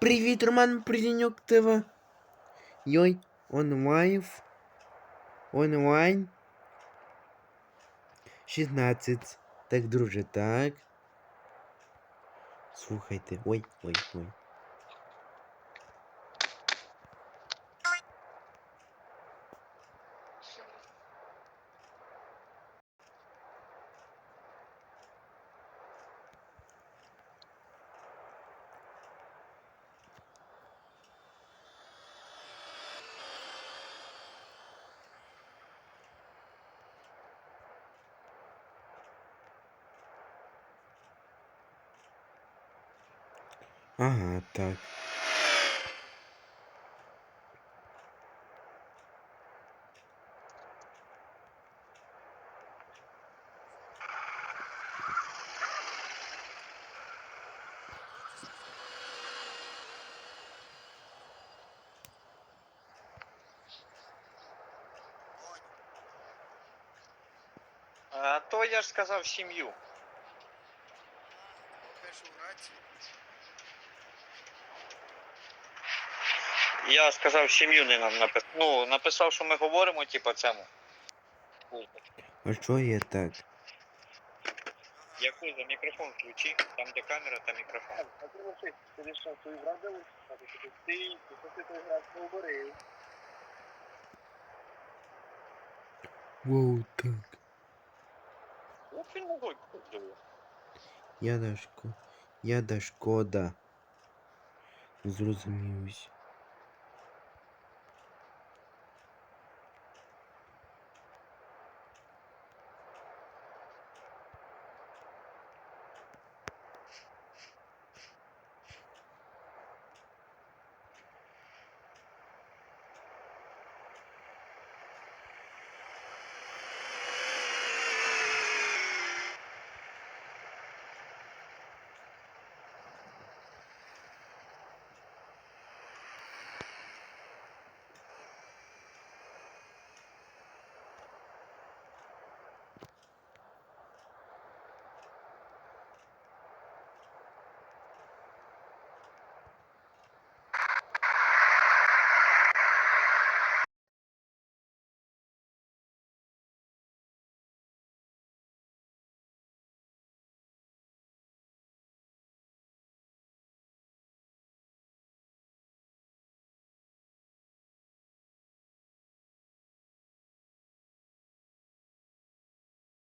Привіт, Роман Приденюк ТВ. Йой, онлайн. Онлайн. 16. Так, друже, так. Слухайте. Ой, ой, ой. Ага, так. А то я ж сказав сім'ю. Я сказав сім'ю не нам написав. Ну, написав, що ми говоримо, типу, цьому. А що є так? Яку за мікрофон включи, там де камера, там мікрофон. Воу, так. От він могой. Я да шко... Я да шкода. Зрозумівся.